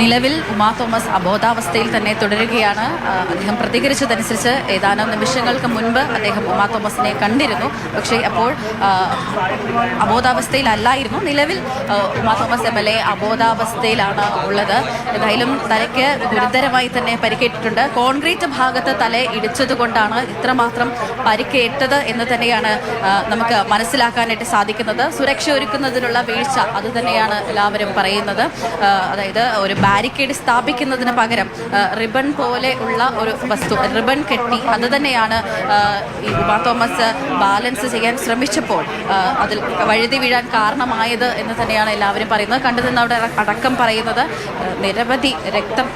നിലവിൽ ഉമാ തോമസ് അബോധാവസ്ഥയിൽ തന്നെ തുടരുകയാണ്. അദ്ദേഹം പ്രതികരിച്ചതനുസരിച്ച് ഏതാനും നിമിഷങ്ങൾക്ക് മുൻപ് അദ്ദേഹം ഉമാ തോമസിനെ കണ്ടിരുന്നു. പക്ഷേ അപ്പോൾ അബോധാവസ്ഥയിലല്ലായിരുന്നു. നിലവിൽ Uma Thomas M L A അബോധാവസ്ഥയിലാണ് ഉള്ളത്. ഏതായാലും തലയ്ക്ക് ഗുരുതരമായി തന്നെ പരിക്കേറ്റിട്ടുണ്ട്. കോൺക്രീറ്റ് ഭാഗത്ത് തല ഇടിച്ചതുകൊണ്ടാണ് ഇത്രമാത്രം പരിക്കേറ്റത് എന്ന് തന്നെയാണ് നമുക്ക് മനസ്സിലാക്കാനായിട്ട് സാധിക്കുന്നത്. സുരക്ഷ ഒരുക്കുന്നതിനുള്ള വീഴ്ച അത് തന്നെയാണ് എല്ലാവരും പറയുന്നത്. അതായത് ഒരു ബാരിക്കേഡ് സ്ഥാപിക്കുന്നതിന് പകരം റിബൺ പോലെ ഉള്ള ഒരു വസ്തു റിബൺ കെട്ടി അത് തന്നെയാണ് ഈ ഉമാ തോമസ് ബാലൻസ് ചെയ്യാൻ ശ്രമിച്ചപ്പോൾ അതിൽ വഴുതി വീഴാൻ കാരണമായത് എന്ന് തന്നെയാണ് എല്ലാവരും പറയുന്നത്. കണ്ടു അവിടെ അടക്കം പറയുന്നത് നിരവധി രക്തം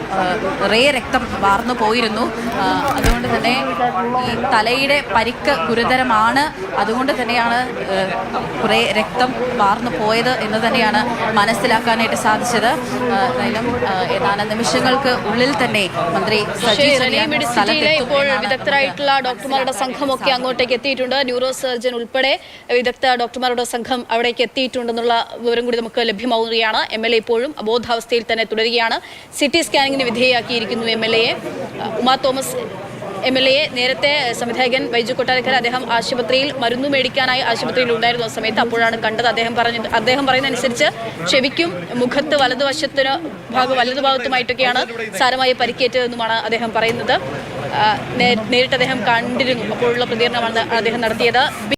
റേ രക്തം വാർന്നു പോയിരുന്നു. ആ, അതുകൊണ്ട് തന്നെ ഈ തലയുടെ പരിക്ക് ഗുരുതരമാണ്. അതുകൊണ്ട് തന്നെയാണ് കുറേ രക്തം വാർന്നു പോയത് എന്ന് തന്നെയാണ് മനസ്സിലാക്കാനായിട്ട് സാധിച്ചത്. എന്തായാലും ഏതാനും നിമിഷങ്ങൾക്ക് ഉള്ളിൽ തന്നെ മന്ത്രി ഇപ്പോൾ വിദഗ്ധരായിട്ടുള്ള ഡോക്ടർമാരുടെ സംഘമൊക്കെ അങ്ങോട്ടേക്ക് എത്തിയിട്ടുണ്ട്. ന്യൂറോ സർജൻ ഉൾപ്പെടെ വിദഗ്ധ ഡോക്ടർമാരുടെ സംഘം അവിടേക്ക് എത്തിയിട്ടുണ്ടെന്നുള്ള വിവരം കൂടി നമുക്ക് ലഭ്യമാവുകയാണ്. എം എൽ എ ഇപ്പോഴും അബോധാവസ്ഥയിൽ തന്നെ തുടരുകയാണ്. സി ടി സ്കാനിങ്ങിന് വിധേയമാക്കിയിരിക്കുന്നു M L എയെ Uma Thomas M L A നേരത്തെ സംവിധായകൻ വൈജു കൊട്ടാരക്കര അദ്ദേഹം ആശുപത്രിയിൽ മരുന്ന് മേടിക്കാനായി ആശുപത്രിയിൽ ഉണ്ടായിരുന്ന സമയത്ത് അപ്പോഴാണ് കണ്ടത്. അദ്ദേഹം പറഞ്ഞു അദ്ദേഹം പറയുന്നതനുസരിച്ച് ചെവിക്കും മുഖത്ത് വലതുവശത്തിന് ഭാഗം വലതുഭാഗത്തുമായിട്ടൊക്കെയാണ് സാരമായ പരിക്കേറ്റതെന്നുമാണ് അദ്ദേഹം പറയുന്നത്. നേരിട്ട് അദ്ദേഹം കണ്ടിരുന്നു. അപ്പോഴുള്ള പ്രതികരണമാണ് അദ്ദേഹം നടത്തിയത്.